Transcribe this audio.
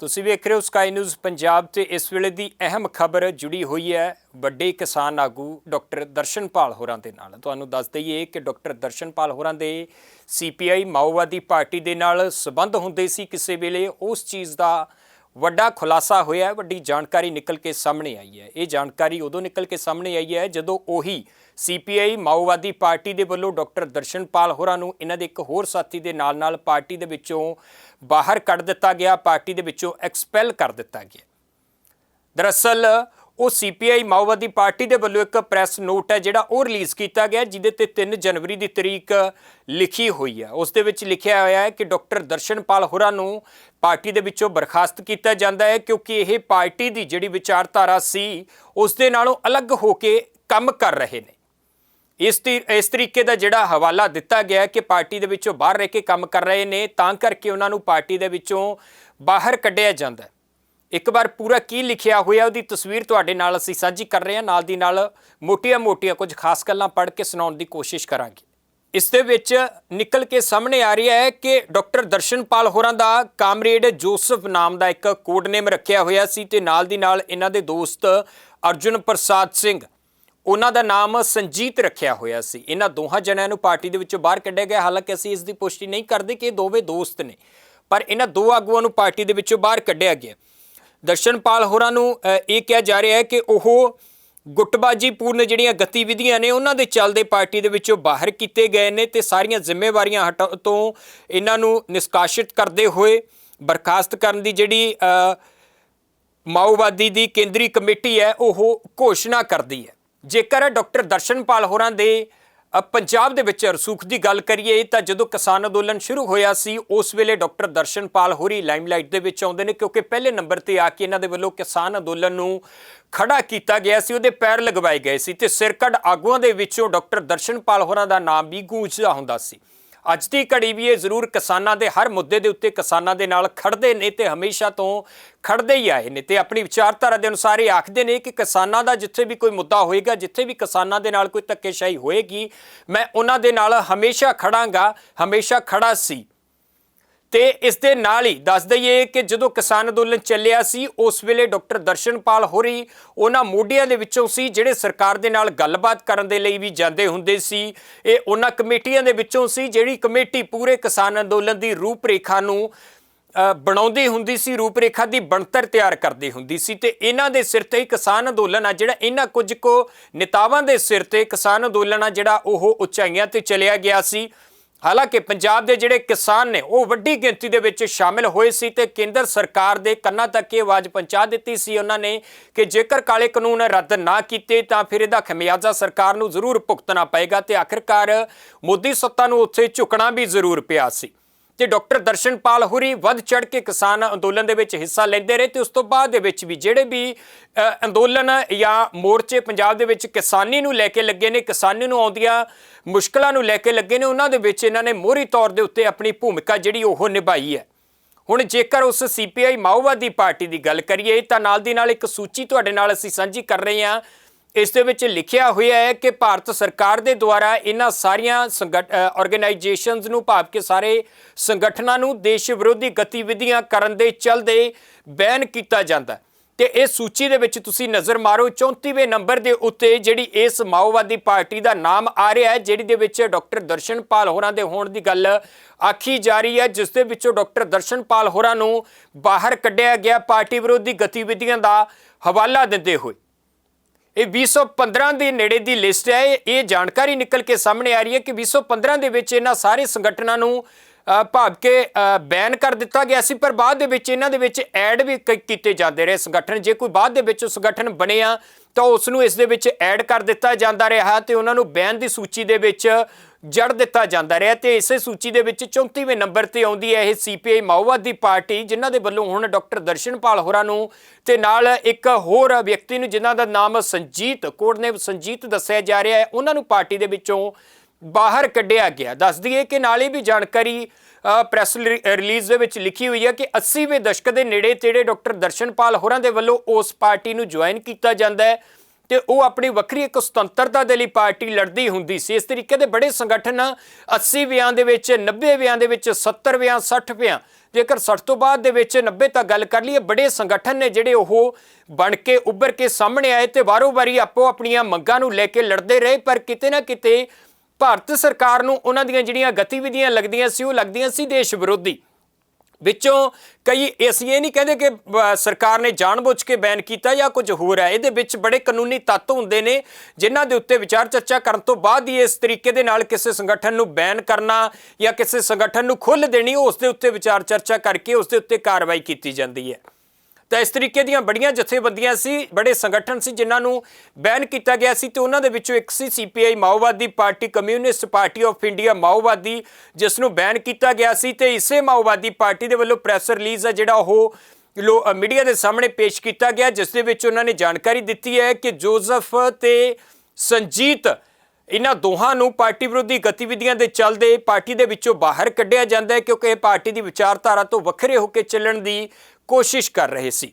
ਤੁਸੀਂ ਵੇਖ ਰਹੇ ਹੋ ਸਕਾਈ ਨਿਊਜ਼ ਪੰਜਾਬ ਤੇ ਇਸ ਵੇਲੇ ਦੀ ਅਹਿਮ ਖਬਰ ਜੁੜੀ ਹੋਈ ਹੈ ਵੱਡੇ ਕਿਸਾਨ ਆਗੂ ਡਾਕਟਰ ਦਰਸ਼ਨਪਾਲ ਹੋਰਾਂ ਦੇ ਨਾਲ। ਤੁਹਾਨੂੰ ਦੱਸ ਦਈਏ ਕਿ ਡਾਕਟਰ ਦਰਸ਼ਨਪਾਲ ਹੋਰਾਂ ਦੇ ਸੀਪੀਆਈ ਮਾਓਵਾਦੀ ਪਾਰਟੀ ਦੇ ਨਾਲ ਸਬੰਧ ਹੁੰਦੇ ਸੀ ਕਿਸੇ ਵੇਲੇ। ਉਸ ਚੀਜ਼ ਦਾ ਵੱਡਾ ਖੁਲਾਸਾ ਹੋਇਆ ਵੱਡੀ ਜਾਣਕਾਰੀ ਨਿਕਲ ਕੇ ਸਾਹਮਣੇ ਆਈ ਹੈ। ਇਹ ਜਾਣਕਾਰੀ ਉਦੋਂ ਨਿਕਲ ਕੇ ਸਾਹਮਣੇ ਆਈ ਹੈ ਜਦੋਂ ਉਹੀ ਸੀਪੀਆਈ ਮਾਓਵਾਦੀ ਪਾਰਟੀ ਦੇ ਵੱਲੋਂ ਡਾਕਟਰ ਦਰਸ਼ਨਪਾਲ ਹੋਰਾਂ ਨੂੰ ਇਹਨਾਂ ਦੇ ਇੱਕ ਹੋਰ ਸਾਥੀ ਦੇ ਨਾਲ-ਨਾਲ ਪਾਰਟੀ ਦੇ ਵਿੱਚੋਂ ਬਾਹਰ ਕੱਢ ਦਿੱਤਾ ਗਿਆ, ਪਾਰਟੀ ਦੇ ਵਿੱਚੋਂ ਐਕਸਪੈਲ ਕਰ ਦਿੱਤਾ ਗਿਆ। ਦਰਅਸਲ ਉਹ ਸੀਪੀਆਈ ਮਾਓਵਾਦੀ ਪਾਰਟੀ ਦੇ ਵੱਲੋਂ ਇੱਕ ਪ੍ਰੈਸ ਨੋਟ ਹੈ ਜਿਹੜਾ ਉਹ ਰਿਲੀਜ਼ ਕੀਤਾ ਗਿਆ, ਜਿਹਦੇ ਤੇ 3 ਜਨਵਰੀ ਦੀ ਤਰੀਕ ਲਿਖੀ ਹੋਈ ਹੈ। ਉਸ ਦੇ ਵਿੱਚ ਲਿਖਿਆ ਹੋਇਆ ਹੈ ਕਿ ਡਾਕਟਰ ਦਰਸ਼ਨਪਾਲ ਹੋਰਾਂ ਨੂੰ ਪਾਰਟੀ ਦੇ ਵਿੱਚੋਂ ਬਰਖਾਸਤ ਕੀਤਾ ਜਾਂਦਾ ਹੈ ਕਿਉਂਕਿ ਇਹ ਪਾਰਟੀ ਦੀ ਜਿਹੜੀ ਵਿਚਾਰਧਾਰਾ ਸੀ, ਉਸ ਦੇ ਨਾਲੋਂ ਅਲੱਗ ਹੋ ਕੇ ਕੰਮ ਕਰ ਰਹੇ ਨੇ। ਇਸ ਤੀ, ਇਸ ਤਰੀਕੇ ਦਾ ਜਿਹੜਾ ਹਵਾਲਾ ਦਿੱਤਾ ਗਿਆ ਕਿ ਪਾਰਟੀ ਦੇ ਵਿੱਚੋਂ ਬਾਹਰ ਰਹਿ ਕੇ ਕੰਮ ਕਰ ਰਹੇ ਨੇ, ਤਾਂ ਕਰਕੇ ਉਹਨਾਂ ਨੂੰ ਪਾਰਟੀ ਦੇ ਵਿੱਚੋਂ ਬਾਹਰ ਕੱਢਿਆ ਜਾਂਦਾ ਹੈ। ਇੱਕ ਵਾਰ ਪੂਰਾ ਕੀ ਲਿਖਿਆ ਹੋਇਆ ਉਹਦੀ ਤਸਵੀਰ ਤੁਹਾਡੇ ਨਾਲ ਅਸੀਂ ਸਾਂਝੀ ਕਰ ਰਹੇ ਹਾਂ। ਨਾਲ ਦੀ ਨਾਲ ਮੋਟੀਆਂ-ਮੋਟੀਆਂ ਕੁਝ ਖਾਸ ਗੱਲਾਂ ਪੜ੍ਹ ਕੇ ਸੁਣਾਉਣ ਦੀ ਕੋਸ਼ਿਸ਼ ਕਰਾਂਗੇ। ਇਸ ਦੇ ਵਿੱਚ ਨਿਕਲ ਕੇ ਸਾਹਮਣੇ ਆ ਰਿਹਾ ਹੈ ਕਿ ਡਾਕਟਰ ਦਰਸ਼ਨਪਾਲ ਹੋਰਾਂ ਦਾ ਕਾਮਰੇਡ ਜੋਸਫ ਨਾਮ ਦਾ ਇੱਕ ਕੋਡ ਨੇਮ ਰੱਖਿਆ ਹੋਇਆ ਸੀ ਤੇ ਨਾਲ ਦੀ ਨਾਲ ਇਹਨਾਂ ਦੇ ਦੋਸਤ ਅਰਜੁਨ ਪ੍ਰਸਾਦ ਸਿੰਘ, ਉਹਨਾਂ ਦਾ ਨਾਮ ਸੰਜੀਤ ਰੱਖਿਆ ਹੋਇਆ ਸੀ। ਇਹਨਾਂ ਦੋਹਾਂ ਜਣਿਆਂ ਨੂੰ ਪਾਰਟੀ ਦੇ ਵਿੱਚੋਂ ਬਾਹਰ ਕੱਢਿਆ ਗਿਆ। ਹਾਲਾਂਕਿ ਅਸੀਂ ਇਸ ਦੀ ਪੁਸ਼ਟੀ ਨਹੀਂ ਕਰਦੇ ਕਿ ਇਹ ਦੋਵੇਂ ਦੋਸਤ ਨੇ, ਪਰ ਇਹਨਾਂ ਦੋ ਆਗੂਆਂ ਨੂੰ ਪਾਰਟੀ ਦੇ ਵਿੱਚੋਂ ਬਾਹਰ ਕੱਢਿਆ ਗਿਆ। ਦਰਸ਼ਨਪਾਲ ਹੋਰਾਂ ਨੂੰ ਇਹ ਕਿਹਾ ਜਾ ਰਿਹਾ ਹੈ ਕਿ ਉਹ ਗੁੱਟਬਾਜੀ ਪੂਰਨ ਜਿਹੜੀਆਂ ਗਤੀਵਿਧੀਆਂ ਨੇ, ਉਹਨਾਂ ਦੇ ਚੱਲਦੇ ਪਾਰਟੀ ਦੇ ਵਿੱਚੋਂ ਬਾਹਰ ਕੀਤੇ ਗਏ ਨੇ ਤੇ ਸਾਰੀਆਂ ਜ਼ਿੰਮੇਵਾਰੀਆਂ ਹਟਾ, ਤੋਂ ਇਹਨਾਂ ਨੂੰ ਨਿਸ਼ਕਾਸਿਤ ਕਰਦੇ ਹੋਏ ਬਰਖਾਸਤ ਕਰਨ ਦੀ ਜਿਹੜੀ ਮਾਓਵਾਦੀ ਦੀ ਕੇਂਦਰੀ ਕਮੇਟੀ ਹੈ, ਉਹ ਘੋਸ਼ਣਾ ਕਰਦੀ ਹੈ। ਜੇਕਰ ਡਾਕਟਰ ਦਰਸ਼ਨਪਾਲ ਹੋਰਾਂ ਦੇ ਪੰਜਾਬ ਦੇ ਵਿੱਚ ਰਸੂਖ ਦੀ ਗੱਲ ਕਰੀਏ ਤਾਂ ਜਦੋਂ ਕਿਸਾਨ ਅੰਦੋਲਨ ਸ਼ੁਰੂ ਹੋਇਆ ਸੀ, ਉਸ ਵੇਲੇ ਡਾਕਟਰ ਦਰਸ਼ਨਪਾਲ ਹੋਰੀ ਲਾਈਮਲਾਈਟ ਦੇ ਵਿੱਚ ਆਉਂਦੇ ਨੇ ਕਿਉਂਕਿ ਪਹਿਲੇ ਨੰਬਰ ਤੇ ਆ ਕੇ ਇਹਨਾਂ ਦੇ ਵੱਲੋਂ ਕਿਸਾਨ ਅੰਦੋਲਨ ਨੂੰ ਖੜਾ ਕੀਤਾ ਗਿਆ ਸੀ, ਉਹਦੇ ਪੈਰ ਲਗਵਾਏ ਗਏ ਸੀ ਤੇ ਸਿਰਕੱਢ ਆਗੂਆਂ ਦੇ ਵਿੱਚੋਂ ਡਾਕਟਰ ਦਰਸ਼ਨਪਾਲ ਹੋਰਾਂ ਦਾ ਨਾਮ ਵੀ ਗੂੰਜਦਾ ਹੁੰਦਾ ਸੀ। ਅੱਜ ਦੀ ਘੜੀ ਵੀ ਇਹ ਜ਼ਰੂਰ ਕਿਸਾਨਾਂ ਦੇ, ਹਰ ਮੁੱਦੇ ਦੇ ਉੱਤੇ ਕਿਸਾਨਾਂ ਦੇ ਨਾਲ ਖੜਦੇ ਨੇ ਤੇ ਹਮੇਸ਼ਾ ਤੋਂ ਖੜਦੇ ਹੀ ਆਏ ਨੇ ਤੇ ਆਪਣੀ ਵਿਚਾਰਧਾਰਾ ਦੇ ਅਨੁਸਾਰ ਇਹ ਆਖਦੇ ਨੇ ਕਿ ਕਿਸਾਨਾਂ ਦਾ ਜਿੱਥੇ ਵੀ ਕੋਈ ਮੁੱਦਾ ਹੋਏਗਾ, ਜਿੱਥੇ ਵੀ ਕਿਸਾਨਾਂ ਦੇ ਨਾਲ ਕੋਈ ਧੱਕੇਸ਼ਾਹੀ ਹੋਏਗੀ, ਮੈਂ ਉਹਨਾਂ ਦੇ ਨਾਲ ਹਮੇਸ਼ਾ ਖੜਾਂਗਾ, ਹਮੇਸ਼ਾ ਖੜਾ ਸੀ। ਤੇ ਇਸ ਦੇ ਨਾਲ ਹੀ ਦੱਸ ਦਈਏ ਕਿ ਜਦੋਂ ਕਿਸਾਨ ਅੰਦੋਲਨ ਚੱਲਿਆ ਸੀ, ਉਸ ਵੇਲੇ ਡਾਕਟਰ ਦਰਸ਼ਨਪਾਲ ਹੋਰੀ ਉਹਨਾਂ ਮੋਢਿਆਂ ਦੇ ਵਿੱਚੋਂ ਸੀ, ਜਿਹੜੇ ਸਰਕਾਰ ਦੇ ਨਾਲ ਗੱਲਬਾਤ ਕਰਨ ਦੇ ਲਈ ਵੀ ਜਾਂਦੇ ਹੁੰਦੇ ਸੀ। ਇਹ ਉਹਨਾਂ ਕਮੇਟੀਆਂ ਦੇ ਵਿੱਚੋਂ ਸੀ, ਜਿਹੜੀ ਕਮੇਟੀ ਪੂਰੇ ਕਿਸਾਨ ਅੰਦੋਲਨ ਦੀ ਰੂਪਰੇਖਾ ਨੂੰ ਬਣਾਉਂਦੀ ਹੁੰਦੀ ਸੀ, ਰੂਪਰੇਖਾ ਦੀ ਬਣਤਰ ਤਿਆਰ ਕਰਦੀ ਹੁੰਦੀ ਸੀ। ਤੇ ਇਹਨਾਂ ਦੇ ਸਿਰ ਤੇ ਹੀ ਕਿਸਾਨ ਅੰਦੋਲਨ ਆ, ਜਿਹੜਾ ਇਹਨਾਂ ਕੁਝ ਕੋ ਨੇਤਾਵਾਂ ਦੇ ਸਿਰ ਤੇ ਕਿਸਾਨ ਅੰਦੋਲਨ ਆ, ਜਿਹੜਾ ਉਹ ਉਚਾਈਆਂ ਤੇ ਚਲਿਆ ਗਿਆ ਸੀ। ਹਾਲਾਂਕਿ ਪੰਜਾਬ ਦੇ ਜਿਹੜੇ ਕਿਸਾਨ ਨੇ, ਉਹ ਵੱਡੀ ਗਿਣਤੀ ਦੇ ਵਿੱਚ ਸ਼ਾਮਿਲ ਹੋਏ ਸੀ ਤੇ ਕੇਂਦਰ ਸਰਕਾਰ ਦੇ ਕੰਨਾਂ ਤੱਕ ਇਹ ਆਵਾਜ਼ ਪਹੁੰਚਾ ਦਿੱਤੀ ਸੀ। ਉਹਨਾਂ ਨੇ ਕਿ ਜੇਕਰ ਕਾਲੇ ਕਾਨੂੰਨ ਰੱਦ ਨਾ ਕੀਤੇ, ਤਾਂ ਫਿਰ ਇਹਦਾ ਖਮਿਆਜ਼ਾ ਸਰਕਾਰ ਨੂੰ ਜ਼ਰੂਰ ਭੁਗਤਣਾ ਪਏਗਾ ਤੇ ਆਖਿਰਕਾਰ ਮੋਦੀ ਸੱਤਾ ਨੂੰ ਉੱਥੇ ਝੁਕਣਾ ਵੀ ਜ਼ਰੂਰ ਪਿਆ ਸੀ। ਤੇ ਡਾਕਟਰ ਦਰਸ਼ਨਪਾਲ ਹੁਰੀ ਵੱਧ ਚੜ ਕੇ ਕਿਸਾਨ ਅੰਦੋਲਨ ਦੇ ਵਿੱਚ ਹਿੱਸਾ ਲੈਂਦੇ ਰਹੇ ਤੇ ਉਸ ਤੋਂ ਬਾਅਦ ਦੇ ਵਿੱਚ ਵੀ ਜਿਹੜੇ ਵੀ ਅੰਦੋਲਨ ਜਾਂ ਮੋਰਚੇ ਪੰਜਾਬ ਦੇ ਵਿੱਚ ਕਿਸਾਨੀ ਨੂੰ ਲੈ ਕੇ ਲੱਗੇ ਨੇ, ਕਿਸਾਨੀ ਨੂੰ ਆਉਂਦੀਆਂ ਮੁਸ਼ਕਲਾਂ ਨੂੰ ਲੈ ਕੇ ਲੱਗੇ ਨੇ, ਉਹਨਾਂ ਦੇ ਵਿੱਚ ਇਹਨਾਂ ਨੇ ਮੋਹਰੀ ਤੌਰ ਦੇ ਉੱਤੇ ਆਪਣੀ ਭੂਮਿਕਾ ਜਿਹੜੀ ਉਹ ਨਿਭਾਈ ਹੈ। ਹੁਣ ਜੇਕਰ ਉਸ ਸੀਪੀਆਈ ਮਾਓਵਾਦੀ ਪਾਰਟੀ ਦੀ ਗੱਲ ਕਰੀਏ ਤਾਂ ਨਾਲ ਦੀ ਨਾਲ ਇੱਕ ਸੂਚੀ ਤੁਹਾਡੇ ਨਾਲ ਅਸੀਂ ਸਾਂਝੀ ਕਰ ਰਹੇ ਹਾਂ। ਇਸ ਦੇ ਵਿੱਚ ਲਿਖਿਆ ਹੋਇਆ ਹੈ ਕਿ ਭਾਰਤ ਸਰਕਾਰ ਦੇ ਦੁਆਰਾ ਇਹਨਾਂ ਸਾਰੀਆਂ ਆਰਗੇਨਾਈਜੇਸ਼ਨਸ ਨੂੰ ਭਾਵ ਕੇ ਸਾਰੇ ਸੰਗਠਨਾਂ ਨੂੰ ਦੇਸ਼ ਵਿਰੋਧੀ ਗਤੀਵਿਧੀਆਂ ਕਰਨ ਦੇ ਚਲਦੇ ਬੈਨ ਕੀਤਾ ਜਾਂਦਾ ਹੈ। ਤੇ ਇਹ ਸੂਚੀ ਦੇ ਵਿੱਚ ਤੁਸੀਂ ਨਜ਼ਰ ਮਾਰੋ 34ਵੇਂ ਨੰਬਰ ਦੇ ਉੱਤੇ ਜਿਹੜੀ ਇਸ ਮਾਓਵਾਦੀ ਪਾਰਟੀ ਦਾ ਨਾਮ ਆ ਰਿਹਾ ਹੈ, ਜਿਹੜੀ ਦੇ ਵਿੱਚ ਡਾਕਟਰ ਦਰਸ਼ਨਪਾਲ ਹੋਰਾਂ ਦੇ ਹੋਣ ਦੀ ਗੱਲ ਆਖੀ ਜਾ ਰਹੀ ਹੈ, ਜਿਸ ਦੇ ਵਿੱਚੋਂ ਡਾਕਟਰ ਦਰਸ਼ਨਪਾਲ ਹੋਰਾਂ ਨੂੰ ਬਾਹਰ ਕੱਢਿਆ ਗਿਆ ਪਾਰਟੀ ਵਿਰੋਧੀ ਗਤੀਵਿਧੀਆਂ ਦਾ ਹਵਾਲਾ ਦਿੰਦੇ ਹੋਏ। ਇਹ 2015 ਦੇ ਨੇੜੇ ਦੀ ਲਿਸਟ ਹੈ। ਇਹ ਜਾਣਕਾਰੀ ਨਿਕਲ ਕੇ ਸਾਹਮਣੇ ਆ ਰਹੀ ਹੈ ਕਿ 2015 ਦੇ ਵਿੱਚ ਇਹਨਾਂ ਸਾਰੇ ਸੰਗਠਨਾਂ ਨੂੰ ਅ, ਭਾਵ ਕਿ ਬੈਨ ਕਰ ਦਿੱਤਾ ਗਿਆ ਸੀ ਪਰ ਬਾਅਦ ਦੇ ਵਿੱਚ ਇਹਨਾਂ ਦੇ ਵਿੱਚ ਐਡ ਵੀ ਕ- ਕੀਤੇ ਜਾਂਦੇ ਰਹੇ ਸੰਗਠਨ। ਜੇ ਕੋਈ ਬਾਅਦ ਦੇ ਵਿੱਚ ਉਹ ਸੰਗਠਨ ਬਣੇ ਆ ਤਾਂ ਉਸ ਨੂੰ ਇਸ ਦੇ ਵਿੱਚ ਐਡ ਕਰ ਦਿੱਤਾ ਜਾਂਦਾ ਰਿਹਾ ਤੇ ਉਹਨਾਂ ਨੂੰ ਬੈਨ ਦੀ ਸੂਚੀ ਦੇ ਵਿੱਚ ਜੜ ਦਿੱਤਾ ਜਾਂਦਾ ਰਿਹਾ ਤੇ ਇਸੇ ਸੂਚੀ ਦੇ ਵਿੱਚ 34ਵੇਂ ਨੰਬਰ ਤੇ ਆਉਂਦੀ ਹੈ ਇਹ ਸੀਪੀਆਈ ਮਾਓਵਾਦੀ ਪਾਰਟੀ ਜਿਨ੍ਹਾਂ ਦੇ ਵੱਲੋਂ ਹੁਣ ਡਾਕਟਰ ਦਰਸ਼ਨਪਾਲ ਹੋਰਾਂ ਨੂੰ ਤੇ ਨਾਲ ਇੱਕ ਹੋਰ ਵਿਅਕਤੀ ਨੂੰ ਜਿਨ੍ਹਾਂ ਦਾ ਨਾਮ ਸੰਜੀਤ ਕੋਡ ਨੇ ਸੰਜੀਤ ਦੱਸਿਆ ਜਾ ਰਿਹਾ ਹੈ ਉਹਨਾਂ ਨੂੰ ਪਾਰਟੀ ਦੇ ਵਿੱਚੋਂ ਬਾਹਰ ਕੱਢਿਆ ਗਿਆ। ਦੱਸ ਦਈਏ ਕਿ ਨਾਲ ਹੀ ਵੀ ਜਾਣਕਾਰੀ ਅ, ਪ੍ਰੈਸ ਰਿਲੀਜ਼ ਦੇ ਵਿੱਚ ਲਿਖੀ ਹੋਈ ਹੈ ਕਿ 80ਵੇਂ ਦਸ਼ਕ ਦੇ ਨੇੜੇ ਤੇੜੇ ਡਾਕਟਰ ਦਰਸ਼ਨਪਾਲ ਹੋਰਾਂ ਦੇ ਵੱਲੋਂ ਉਸ ਪਾਰਟੀ ਨੂੰ ਜੁਆਇਨ ਕੀਤਾ ਜਾਂਦਾ ਹੈ। ਤੇ ਉਹ ਆਪਣੀ ਵੱਖਰੀ ਇੱਕ ਸੁਤੰਤਰਤਾ ਦੇ ਲਈ ਪਾਰਟੀ ਲੜਦੀ ਹੁੰਦੀ ਸੀ। ਇਸ ਤਰੀਕੇ ਦੇ ਬੜੇ ਸੰਗਠਨ 80 ਵਿਆਂ ਦੇ ਵਿੱਚ 90 ਵਿਆਂ ਦੇ ਵਿੱਚ 70 ਵਿਆਂ 60 ਵਿਆਂ ਜੇਕਰ 60 ਤੋਂ ਬਾਅਦ ਦੇ ਵਿੱਚ 90 ਤੱਕ ਗੱਲ ਕਰ ਲਈਏ, ਬੜੇ ਸੰਗਠਨ ਨੇ ਜਿਹੜੇ ਉਹ ਬਣ ਕੇ ਉੱਭਰ ਕੇ ਸਾਹਮਣੇ ਆਏ ਤੇ ਵਾਰੋ-ਵਾਰੀ ਆਪੋ ਆਪਣੀਆਂ ਮੰਗਾਂ ਨੂੰ ਲੈ ਕੇ ਲੜਦੇ ਰਹੇ, ਪਰ ਕਿਤੇ ਨਾ ਕਿਤੇ ਭਾਰਤ ਸਰਕਾਰ ਨੂੰ ਉਹਨਾਂ ਦੀਆਂ ਜਿਹੜੀਆਂ ਗਤੀਵਿਧੀਆਂ ਲੱਗਦੀਆਂ ਸੀ, ਉਹ ਲੱਗਦੀਆਂ ਸੀ ਦੇਸ਼ ਵਿਰੋਧੀ। ਵਿੱਚੋਂ ਕਈ ਅਸੀਂ ਇਹ ਨਹੀਂ ਕਹਿੰਦੇ ਕਿ ਸਰਕਾਰ ਨੇ ਜਾਣਬੁੱਝ ਕੇ ਬੈਨ ਕੀਤਾ ਜਾਂ ਕੁਝ ਹੋਰ ਹੈ। ਇਹਦੇ ਵਿੱਚ ਬੜੇ ਕਾਨੂੰਨੀ ਤੱਤ ਹੁੰਦੇ ਨੇ, ਜਿਨ੍ਹਾਂ ਦੇ ਉੱਤੇ ਵਿਚਾਰ ਚਰਚਾ ਕਰਨ ਤੋਂ ਬਾਅਦ ਹੀ ਇਸ ਤਰੀਕੇ ਦੇ ਨਾਲ ਕਿਸੇ ਸੰਗਠਨ ਨੂੰ ਬੈਨ ਕਰਨਾ ਜਾਂ ਕਿਸੇ ਸੰਗਠਨ ਨੂੰ ਖੁੱਲ੍ਹ ਦੇਣੀ, ਉਸ ਦੇ ਉੱਤੇ ਵਿਚਾਰ ਚਰਚਾ ਕਰਕੇ ਉਸ ਦੇ ਉੱਤੇ ਕਾਰਵਾਈ ਕੀਤੀ ਜਾਂਦੀ ਹੈ। ਤਾਂ ਇਸ ਤਰੀਕੇ ਦੀਆਂ ਬੜੀਆਂ ਜਥੇਬੰਦੀਆਂ ਸੀ, ਬੜੇ ਸੰਗਠਨ ਸੀ ਜਿਨ੍ਹਾਂ ਨੂੰ ਬੈਨ ਕੀਤਾ ਗਿਆ ਸੀ ਤੇ ਉਹਨਾਂ ਦੇ ਵਿੱਚੋਂ ਇੱਕ ਸੀ CPI ਮਾਓਵਾਦੀ party, communist party of India ਮਾਓਵਾਦੀ, ਜਿਸ ਨੂੰ ਬੈਨ ਕੀਤਾ ਗਿਆ ਸੀ ਤੇ ਇਸੇ ਮਾਓਵਾਦੀ ਪਾਰਟੀ ਦੇ ਵੱਲੋਂ ਪ੍ਰੈਸ ਰਿਲੀਜ਼ ਹੈ ਜਿਹੜਾ ਉਹ ਲੋ ਮੀਡੀਆ ਦੇ ਸਾਹਮਣੇ ਪੇਸ਼ ਕੀਤਾ ਗਿਆ, ਜਿਸ ਦੇ ਵਿੱਚ ਉਹਨਾਂ ਨੇ ਜਾਣਕਾਰੀ ਦਿੱਤੀ ਹੈ ਕਿ ਜੋਜ਼ਫ ਤੇ ਸੰਜੀਤ, ਇਹਨਾਂ ਦੋਹਾਂ ਨੂੰ ਪਾਰਟੀ ਵਿਰੋਧੀ ਗਤੀਵਿਧੀਆਂ ਦੇ ਚੱਲਦੇ ਪਾਰਟੀ ਦੇ ਵਿੱਚੋਂ ਬਾਹਰ ਕੱਢਿਆ ਜਾਂਦਾ ਹੈ ਕਿਉਂਕਿ ਇਹ ਪਾਰਟੀ ਦੀ ਵਿਚਾਰਧਾਰਾ ਤੋਂ ਵੱਖਰੇ ਹੋ ਕੇ ਚੱਲਣ ਦੀ ਕੋਸ਼ਿਸ਼ ਕਰ ਰਹੇ ਸੀ।